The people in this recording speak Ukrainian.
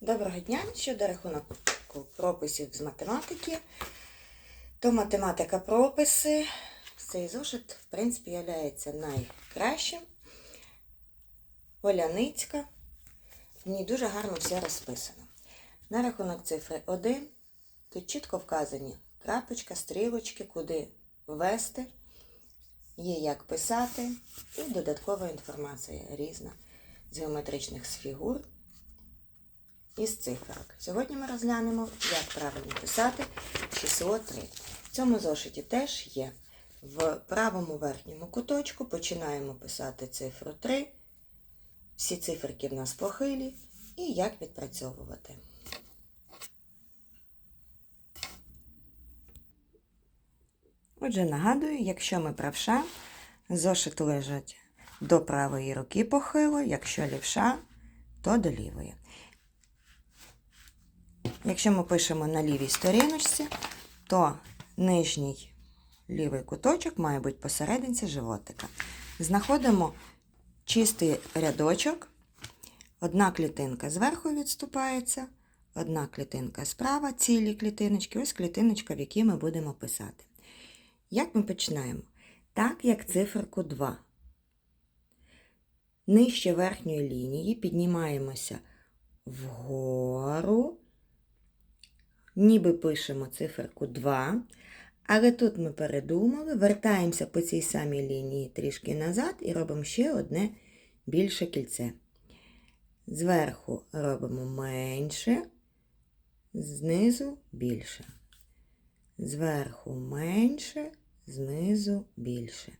Доброго дня! Щодо рахунку прописів з математики, то математика прописи. Цей зошит, в принципі, є найкращим. Оляницька. В ній дуже гарно все розписано. На рахунок цифри 1 тут чітко вказані крапочка, стрілочки, куди ввести, є як писати, і додаткова інформація різна з геометричних фігур і з цифрок. Сьогодні ми розглянемо, як правильно писати число 3. В цьому зошиті теж є. В правому верхньому куточку починаємо писати цифру 3. Всі циферки в нас похилі. І як відпрацьовувати. Отже, нагадую, якщо ми правша, зошит лежать до правої руки похило, якщо лівша, то до лівої. Якщо ми пишемо на лівій сторіночці, то нижній лівий куточок має бути посерединці животика. Знаходимо чистий рядочок, одна клітинка зверху відступається, одна клітинка справа, цілі клітиночки, ось клітиночка, в якій ми будемо писати. Як ми починаємо? Так, як циферку 2. Нижче верхньої лінії піднімаємося вгору ніби пишемо циферку 2, але тут ми передумали, вертаємося по цій самій лінії трішки назад і робимо ще одне більше кільце. Зверху робимо менше, знизу більше. Зверху менше, знизу більше.